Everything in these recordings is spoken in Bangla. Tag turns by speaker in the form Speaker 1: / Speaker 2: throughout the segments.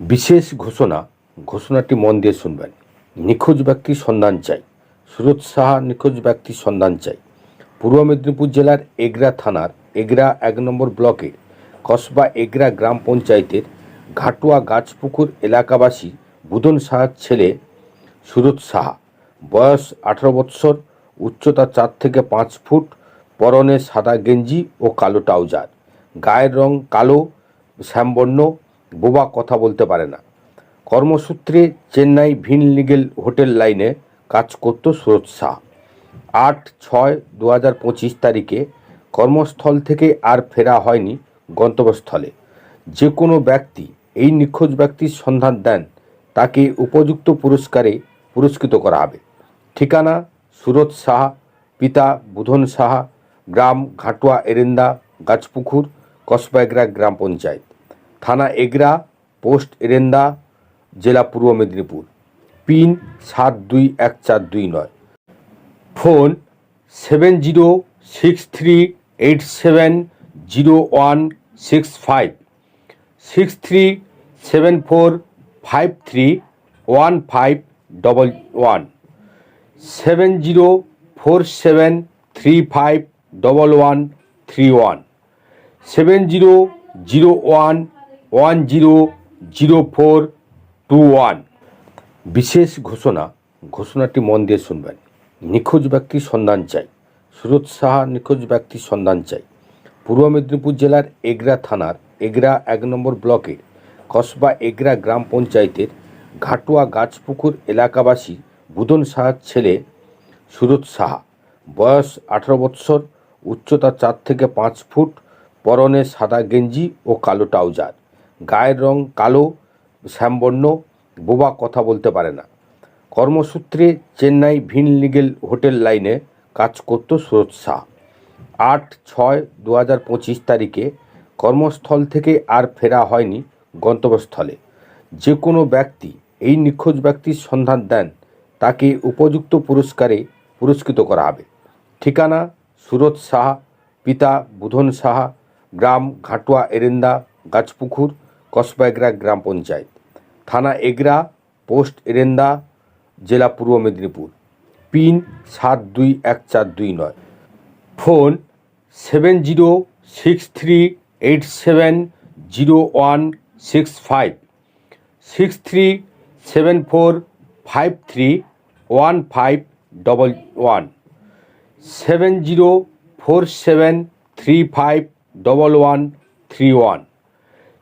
Speaker 1: বিশেষ ঘোষণা, ঘোষণাটি মন দিয়ে শুনবেন। নিখোঁজ ব্যক্তির সন্ধান চাই। সুরজ সাহা নিখোঁজ ব্যক্তির সন্ধান চাই। পূর্ব মেদিনীপুর জেলার এগরা থানার এগরা এক নম্বর ব্লকের কসবা এগরা গ্রাম পঞ্চায়েতের ঘাটুয়া গাছপুকুর এলাকাবাসী বুধন সাহার ছেলে সুরজ সাহা। বয়স আঠারো বৎসর, উচ্চতা চার থেকে পাঁচ ফুট, পরনে সাদা গেঞ্জি ও কালো ট্রাউজার। গায়ের রং কালো, শ্যামবর্ণ বোবা কথা বলতে পারে না। কর্মসূত্রে চেন্নাই ভিন লিগেল হোটেল লাইনে কাজ করত সুরজ শাহ আট ছয় দু হাজার পঁচিশ তারিখে কর্মস্থল থেকে আর ফেরা হয়নি গন্তব্যস্থলে। যে কোনো ব্যক্তি এই নিখোঁজ ব্যক্তির সন্ধান দেন, তাকে উপযুক্ত পুরস্কারে পুরস্কৃত করা হবে। ঠিকানা সুরজ সাহা, পিতা বুধন সাহা, গ্রাম ঘাটুয়া এরেন্দা, গাছপুকুর কসবা এগরা গ্রাম পঞ্চায়েত। থানা এগরা, পোস্ট এরেন্দা, জেলা পূর্ব মেদিনীপুর। পিন সাত দুই এক চার দুই নয়। Phone seven zero six three eight seven zero one six five. Six three seven four five three one five double one. Seven zero four seven three five double one three one. Seven zero zero one one zero zero four two one বিশেষ ঘোষণা, ঘোষণাটি মন দিয়ে শুনবেন। নিখোঁজ ব্যক্তির সন্ধান চাই। সুরজ সাহা নিখোঁজ ব্যক্তির সন্ধান চাই। পূর্ব মেদিনীপুর জেলার এগরা থানার, এগরা এক নম্বর ব্লকের, কসবা এগরা গ্রাম পঞ্চায়েতের ঘাটুয়া গাছপুকুর এলাকাবাসী বুধন সাহার ছেলে সুরজ সাহা। বয়স আঠারো বৎসর, উচ্চতা চার থেকে পাঁচ ফুট, পরনে সাদা গেঞ্জি ও কালো ট্রাউজার। গায়ের রং কালো, শ্যামবর্ণ, বোবা কথা বলতে পারে না। কর্মসূত্রে চেন্নাই ভিন লিগেল হোটেল লাইনে কাজ করত সুরজ শাহ। আট ছয় দু হাজার পঁচিশ তারিখে কর্মস্থল থেকে আর ফেরা হয়নি গন্তব্যস্থলে। যে কোনো ব্যক্তি এই নিখোঁজ ব্যক্তির সন্ধান দেন, তাকে উপযুক্ত পুরস্কারে পুরস্কৃত করা হবে। ঠিকানা সুরজ সাহা পিতা বুধন সাহা গ্রাম ঘাটুয়া এরেন্দা, গাছপুকুর কসবা এগরা গ্রাম পঞ্চায়েত। থানা এগরা, পোস্ট এরেন্দা, জেলা পূর্ব মেদিনীপুর। পিন সাত দুই এক চার দুই নয়। Phone seven zero six three eight seven zero one six five. Six three seven four five three one five double one. Seven zero four seven three five double one three one.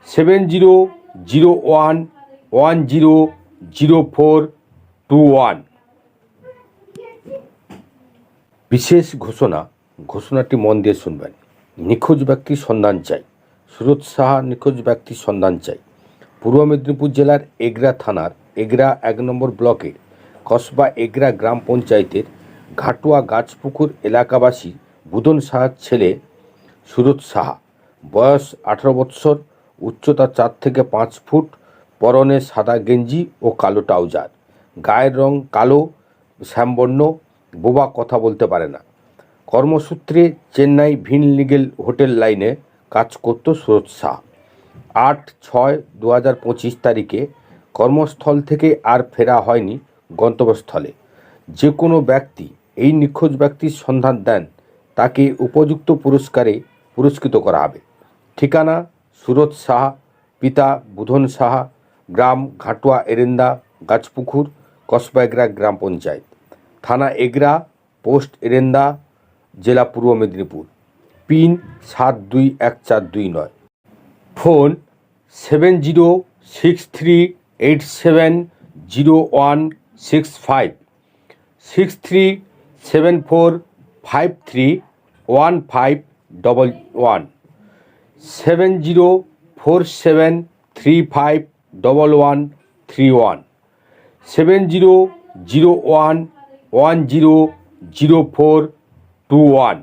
Speaker 1: Seven zero zero one one zero zero four two one. বিশেষ ঘোষণা, ঘোষণাটি মন দিয়ে শুনবেন। নিখোঁজ ব্যক্তির সন্ধান চাই। সুরত সাহা নিখোঁজ ব্যক্তির সন্ধান চাই। পূর্ব মেদিনীপুর জেলার এগরা থানার এগরা এক নম্বর ব্লকের কসবা এগরা গ্রাম পঞ্চায়েতের ঘাটুয়া গাছপুকুর এলাকাবাসী বুধন সাহার ছেলে সুরত সাহা। বয়স আঠারো বৎসর উচ্চতা চার থেকে পাঁচ ফুট, পরনে সাদা গেঞ্জি ও কালো ট্রাউজার। গায়ের রং কালো, শ্যামবর্ণ, বোবা কথা বলতে পারে না। কর্মসূত্রে চেন্নাই ভিন লিগেল হোটেল লাইনে কাজ করত সুরজ শাহ। আট ছয় দু হাজার পঁচিশ তারিখে কর্মস্থল থেকে আর ফেরা হয়নি গন্তব্যস্থলে। যে কোনো ব্যক্তি এই নিখোঁজ ব্যক্তির সন্ধান দেন, তাকে উপযুক্ত পুরস্কারে পুরস্কৃত করা হবে। ঠিকানা সুরজ সাহা, পিতা বুধন সাহা, গ্রাম ঘাটুয়া এরেন্দা, গাছপুকুর কসবা গ্রাম পঞ্চায়েত। থানা এগরা, পোস্ট এরেন্দা, জেলা পূর্ব মেদিনীপুর। পিন সাত দুই এক চার দুই নয়। Phone seven zero six three eight seven zero one six five. Six three seven four five three one five double one. Seven zero four seven three five double one three one seven zero zero one one zero zero four two one